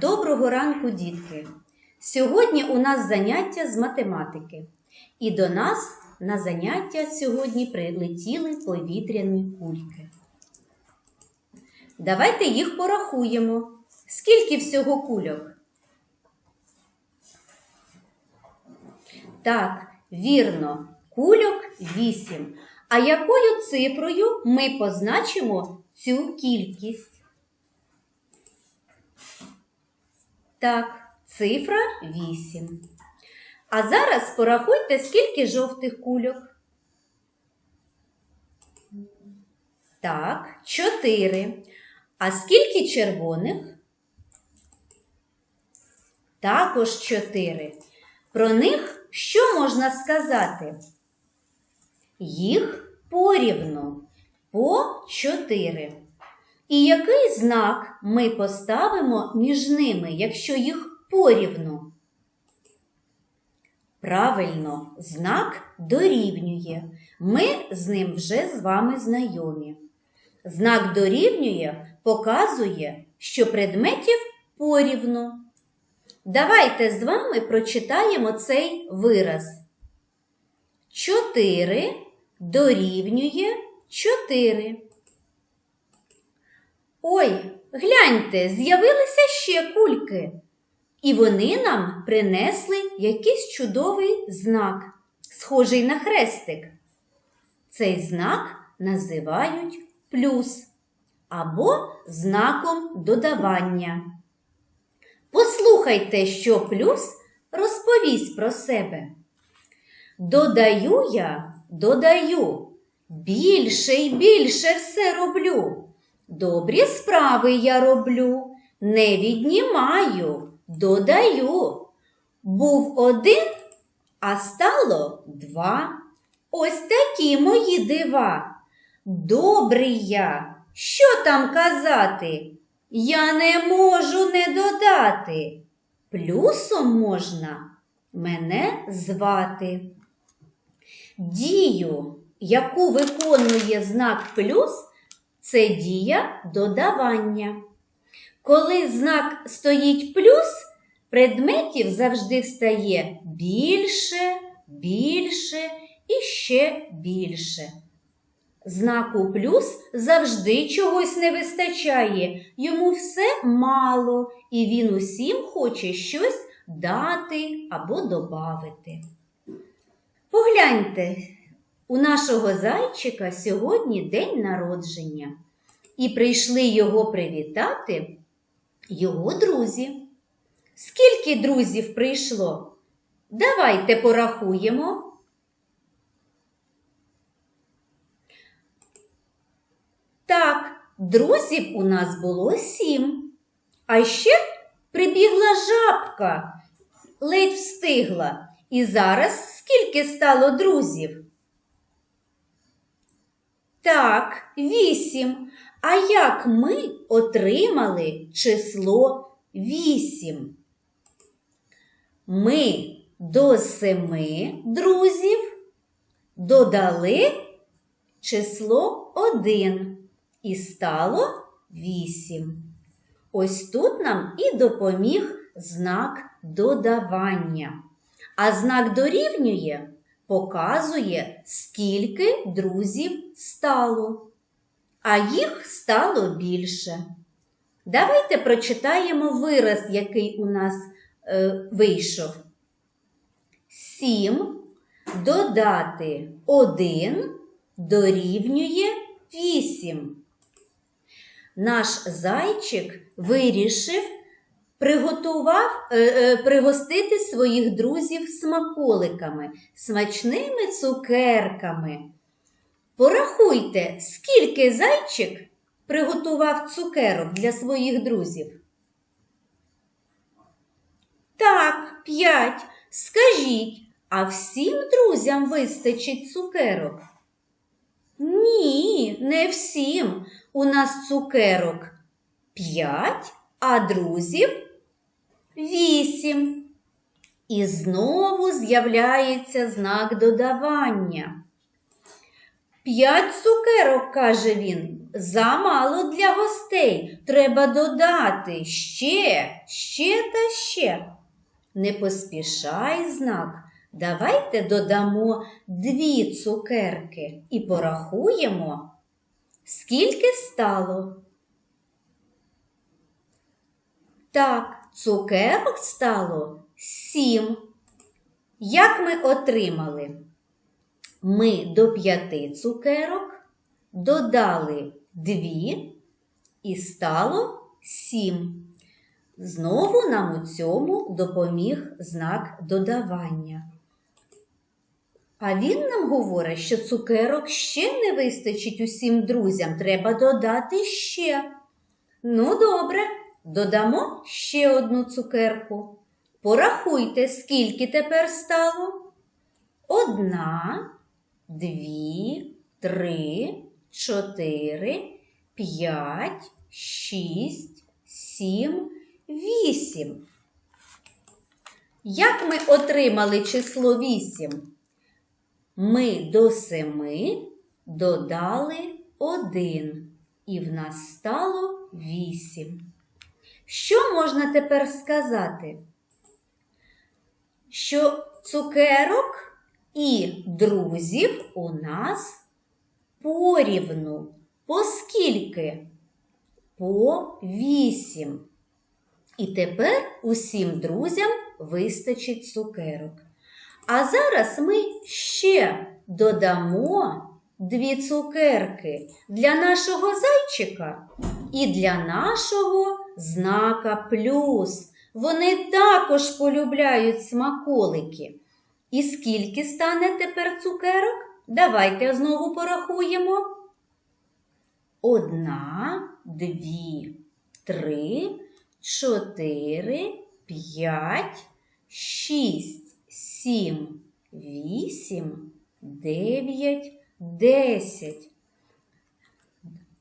Доброго ранку, дітки! Сьогодні у нас заняття з математики. І до нас на заняття сьогодні прилетіли повітряні кульки. Давайте їх порахуємо. Скільки всього кульок? Так, вірно, кульок 8. А якою цифрою ми позначимо цю кількість? Так, цифра 8. А зараз порахуйте, скільки жовтих кульок. Так, 4. А скільки червоних? Також 4. Про них що можна сказати? Їх порівну по 4. І який знак ми поставимо між ними, якщо їх порівну? Правильно, знак дорівнює. Ми з ним вже з вами знайомі. Знак дорівнює показує, що предметів порівну. Давайте з вами прочитаємо цей вираз. 4 дорівнює 4. Ой, гляньте, з'явилися ще кульки. І вони нам принесли якийсь чудовий знак, схожий на хрестик. Цей знак називають плюс або знаком додавання. Послухайте, що плюс розповість про себе. Додаю я, додаю, більше й більше все роблю. Добрі справи я роблю, не віднімаю, додаю. Був один, а стало два. Ось такі мої дива. Добрий я, що там казати? Я не можу не додати. Плюсом можна мене звати. Дію, яку виконує знак плюс, це дія додавання. Коли знак стоїть плюс, предметів завжди стає більше, більше і ще більше. Знаку плюс завжди чогось не вистачає, йому все мало, і він усім хоче щось дати або добавити. Погляньте, у нашого зайчика сьогодні день народження, і прийшли його привітати його друзі. Скільки друзів прийшло? Давайте порахуємо. Так, друзів у нас було сім. А ще прибігла жабка, ледь встигла. І зараз скільки стало друзів? Так, вісім. А як ми отримали число вісім? Ми до семи друзів додали число один і стало вісім. Ось тут нам і допоміг знак додавання. А знак дорівнює показує, скільки друзів стало, а їх стало більше. Давайте прочитаємо вираз, який у нас е, вийшов. Сім додати один дорівнює вісім. Наш зайчик вирішив приготував е, е, пригостити своїх друзів смаколиками, смачними цукерками. Порахуйте, скільки зайчик приготував цукерок для своїх друзів. Так, п'ять. Скажіть, а всім друзям вистачить цукерок? Ні, не всім. У нас цукерок п'ять, а друзів вісім. І знову з'являється знак додавання. П'ять цукерок, каже він, замало для гостей. Треба додати ще, ще та ще. Не поспішай знак. Давайте додамо дві цукерки і порахуємо, скільки стало. Так, цукерок стало сім. Як ми отримали? Ми до п'яти цукерок додали дві і стало сім. Знову нам у цьому допоміг знак додавання. А він нам говорить, що цукерок ще не вистачить усім друзям, треба додати ще. Ну, добре, додамо ще одну цукерку. Порахуйте, скільки тепер стало. Одна, дві, три, чотири, п'ять, шість, сім, вісім. Як ми отримали число вісім? Ми до семи додали один, і в нас стало вісім. Що можна тепер сказати? Що цукерок і друзів у нас порівну. По скільки? По вісім. І тепер усім друзям вистачить цукерок. А зараз ми ще додамо дві цукерки для нашого зайчика і для нашого знака плюс. Вони також полюбляють смаколики. І скільки стане тепер цукерок? Давайте знову порахуємо. Одна, дві, три, чотири, п'ять, шість, сім, вісім, дев'ять, десять.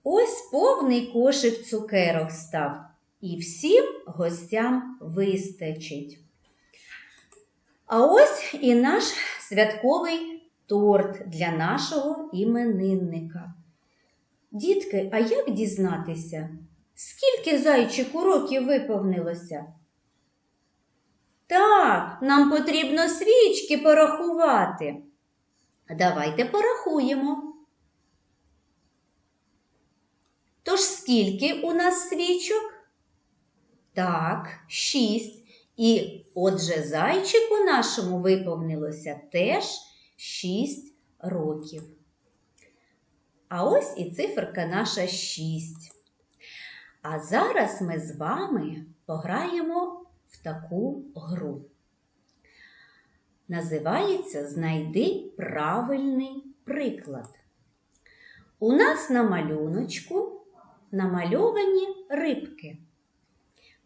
Ось повний кошик цукерок став. І всім гостям вистачить. А ось і наш святковий торт для нашого іменинника. Дітки, а як дізнатися, скільки зайчику років виповнилося? Так, нам потрібно свічки порахувати. Давайте порахуємо. Тож скільки у нас свічок? Так, шість. І отже, зайчику нашому виповнилося теж шість років. А ось і циферка наша 6. А зараз ми з вами пограємо в таку гру. Називається Знайди правильний приклад. У нас на малюночку намальовані рибки.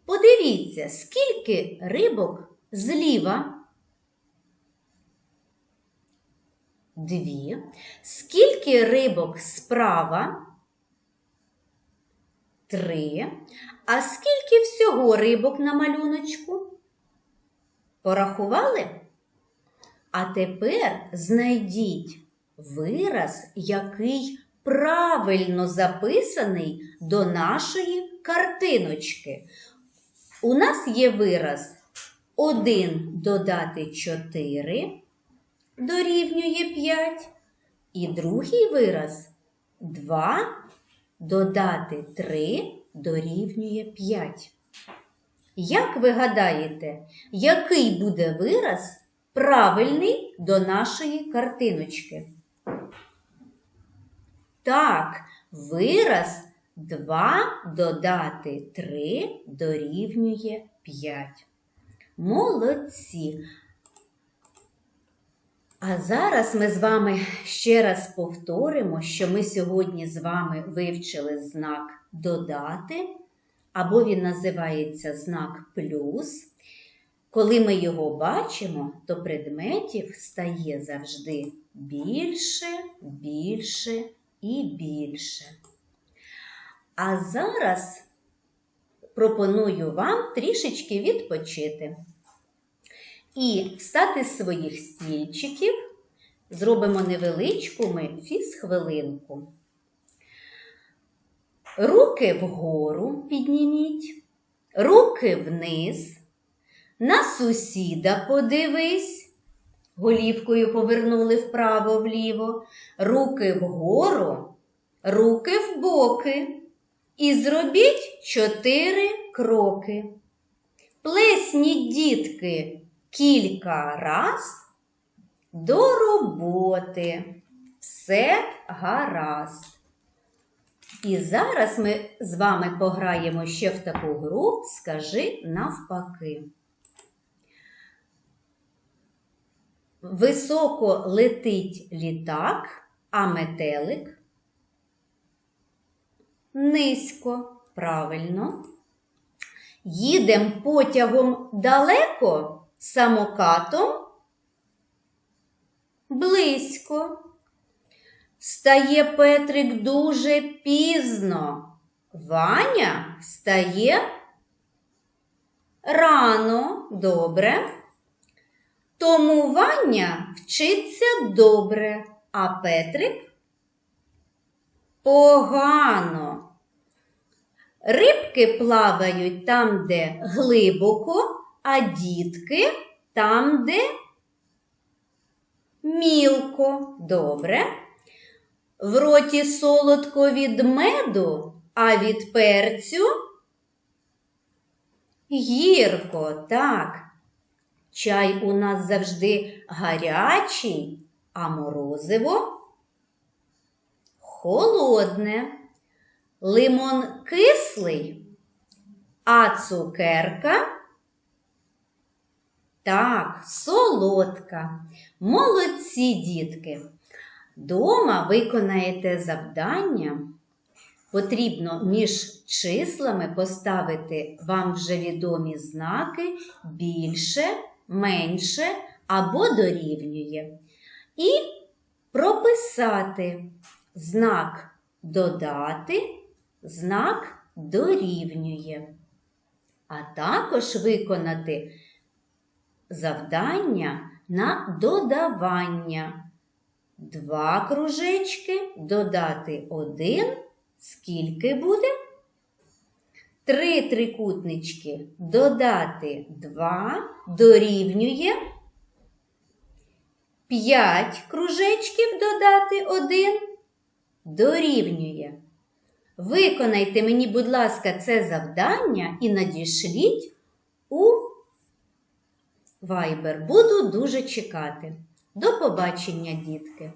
Подивіться, скільки рибок зліва. Дві. Скільки рибок справа? Три. А скільки всього рибок на малюночку? Порахували? А тепер знайдіть вираз, який правильно записаний до нашої картиночки. У нас є вираз 1 додати 4 дорівнює 5. І другий вираз 2 додати 3 дорівнює 5. Як ви гадаєте, який буде вираз правильний до нашої картиночки? Так, вираз 2 додати 3 дорівнює 5. Молодці! А зараз ми з вами ще раз повторимо, що ми сьогодні з вами вивчили знак додати, або він називається знак плюс. Коли ми його бачимо, то предметів стає завжди більше, більше і більше. А зараз пропоную вам трішечки відпочити і встати з своїх стільчиків, зробимо невеличку ми фіз-хвилинку. Руки вгору підніміть, руки вниз, на сусіда подивись. Голівкою повернули вправо-вліво, руки вгору, руки в боки. І зробіть чотири кроки. Плесніть, дітки, кілька раз до роботи. Все гаразд. І зараз ми з вами пограємо ще в таку гру Скажи навпаки. Високо летить літак, а метелик низько. Правильно. Їдем потягом далеко, самокатом близько. Встає Петрик дуже пізно. Ваня встає рано, добре. Тому Ваня вчиться добре, а Петрик погано. Рибки плавають там, де глибоко, а дітки там, де мілко. Добре. В роті солодко від меду, а від перцю гірко, так. Чай у нас завжди гарячий, а морозиво холодне. Лимон кислий, а цукерка так, солодка. Молодці дітки. Дома виконаєте завдання. Потрібно між числами поставити вам вже відомі знаки більше, менше або дорівнює. І прописати знак додати, знак дорівнює. А також виконати завдання на додавання. Два кружечки додати один. Скільки буде? Три трикутнички додати два дорівнює. П'ять кружечків додати один дорівнює. Виконайте мені, будь ласка, це завдання і надішліть у Viber. Буду дуже чекати. До побачення, дітки!